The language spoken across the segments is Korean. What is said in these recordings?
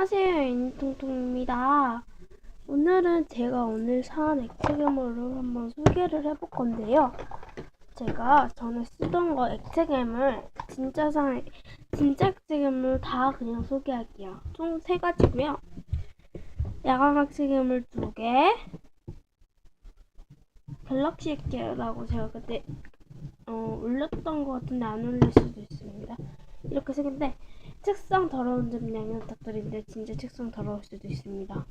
안녕하세요 인통통입니다. 오늘은 제가 오늘 산 액체괴물을 한번 소개를 해볼 건데요. 제가 전에 쓰던 거 액체괴물 진짜 산 진짜 액체괴물 다 그냥 소개할게요. 총 세 가지고요. 야광 액체괴물 두 개, 갤럭시 액체라고 제가 그때 어, 올렸던 것 같은데 안 올릴 수도 있습니다. 이렇게 세 개인데 책상 더러운 점 양해 부탁드리는데 진짜 책상 더러울 수도 있습니다.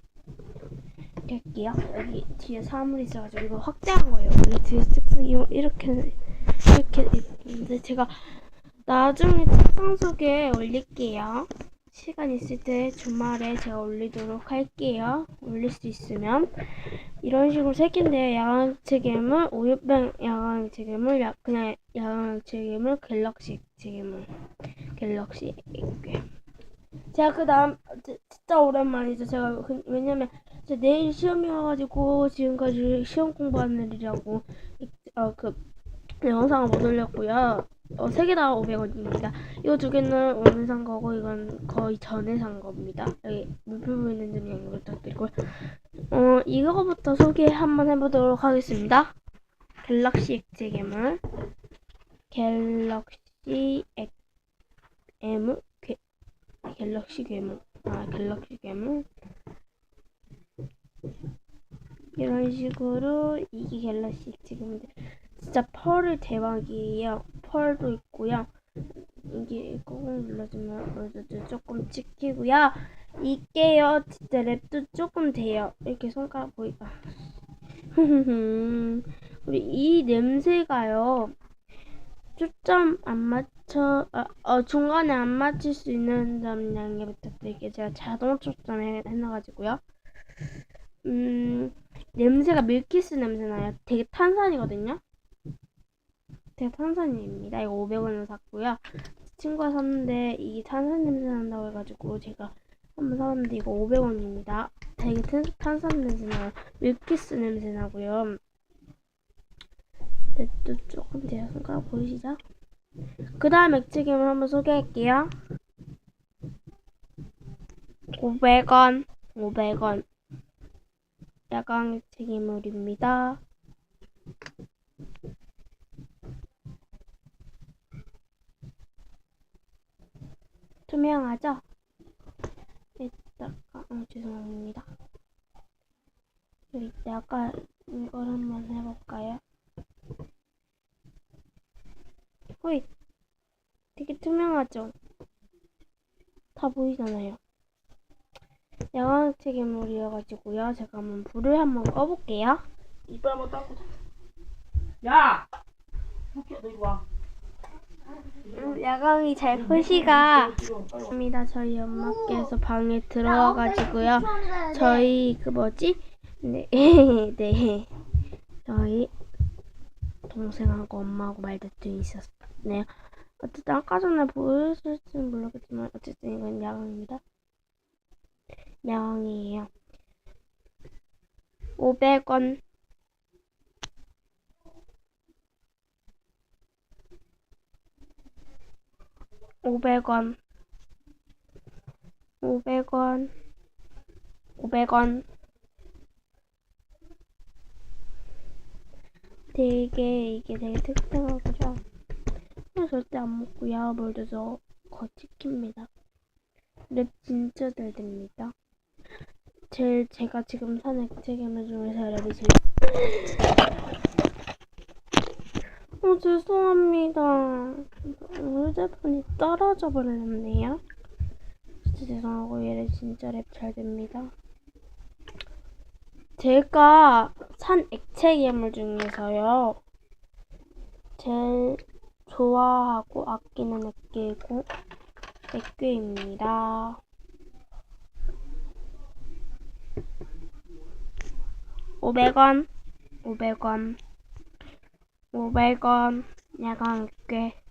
이렇게 할게요. 여기 뒤에 사물이 있어가지고 이거 확대한 거예요. 원래 뒤에 책상이 이렇게 이렇게 있는데 제가 나중에 책상 속에 올릴게요. 시간 있을 때 주말에 제가 올리도록 할게요. 올릴 수 있으면 이런 식으로 세 개인데 야광책괴물, 우유병 야광책괴물, 야, 그냥 야광책괴물, 갤럭시 책괴물, 갤럭시 액괴. 제가 그 다음 진짜 오랜만이죠. 제가 그, 왜냐면 제 내일 시험이 와가지고 지금까지 시험 공부하는 일이라고 어 그 영상을 못 올렸고요. 어, 세 개 다 500원입니다. 이거 두 개는 오늘 산 거고 이건 거의 전에 산 겁니다. 여기 물표 보이는 점 양해 부탁드리고요. 어, 이거부터 소개 한번 해보도록 하겠습니다. 갤럭시 액체 괴물 갤럭시 액 괴물 괴, 갤럭시 괴물 아 갤럭시 괴물 이런 식으로 이게 갤럭시 괴물 진짜 펄이 대박이에요. 펄도 있고요. 이게 꾹꾹 눌러주면 어저저 조금 찍히고요. 이게요, 진짜 랩도 조금 돼요. 이렇게 손가락 보이가. 우리 이 냄새가요. 초점 안 맞 춰, 아, 어, 중간에 안 맞출 수 있는 점 양해 부탁드릴게요. 제가 자동 초점 해놔가지고요. 음, 냄새가 밀키스 냄새 나요. 되게 탄산이거든요. 제가 탄산입니다. 이거 500원으로 샀고요. 친구가 샀는데 이게 탄산 냄새 난다고 해가지고 제가 한번 사봤는데 이거 500원입니다. 되게 탄산 냄새 나요. 밀키스 냄새 나고요. 또 조금 제 손가락 보이시죠? 그 다음 액체괴물 한번 소개할게요. 500원, 500원. 야광 액체괴물입니다. 투명하죠? 이따가 어, 죄송합니다. 이따가 이걸 한번 해볼까요? 호이 되게 투명하죠? 다 보이잖아요. 야광색 괴물이어가지고요. 제가 한번 불을 한번 꺼볼게요. 이빨 한번 닦고 자. 야! 토끼야, 너 이리 와. 음, 야광이 잘 표시가 입니다. 저희 엄마께서 방에 들어와가지고요. 저희 그 뭐지? 네, 네. 저희 동생하고 엄마하고 말다툼이 있었네요. 어쨌든 아까 전에 보였을지는 모르겠지만 어쨌든 이건 야광입니다. 야광이에요. 500원. 오백 원, 오백 원, 오백 원. 되게 이게 되게 특별하 고요. 절대 안 먹고요. 물도 거치킵니다. 랩 진짜 잘 됩니다. 제 제가 지금 산 액체괴물 중에서 랩이 제일 어, 죄송합니다. 휴대폰이 떨어져 버렸네요. 진짜 죄송하고 얘를 진짜 랩 잘 됩니다. 제가 산 액체 괴물 중에서요. 제일 좋아하고 아끼는 액괴고 액괴입니다. 500원, 500원. 500원 야광 액괴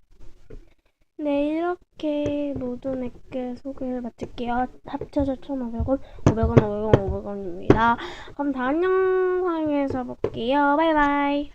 네 이렇게 모든 액괴 소개를 마칠게요 합쳐서 1,500원 500원 500원 500원입니다 그럼 다음 영상에서 볼게요 바이바이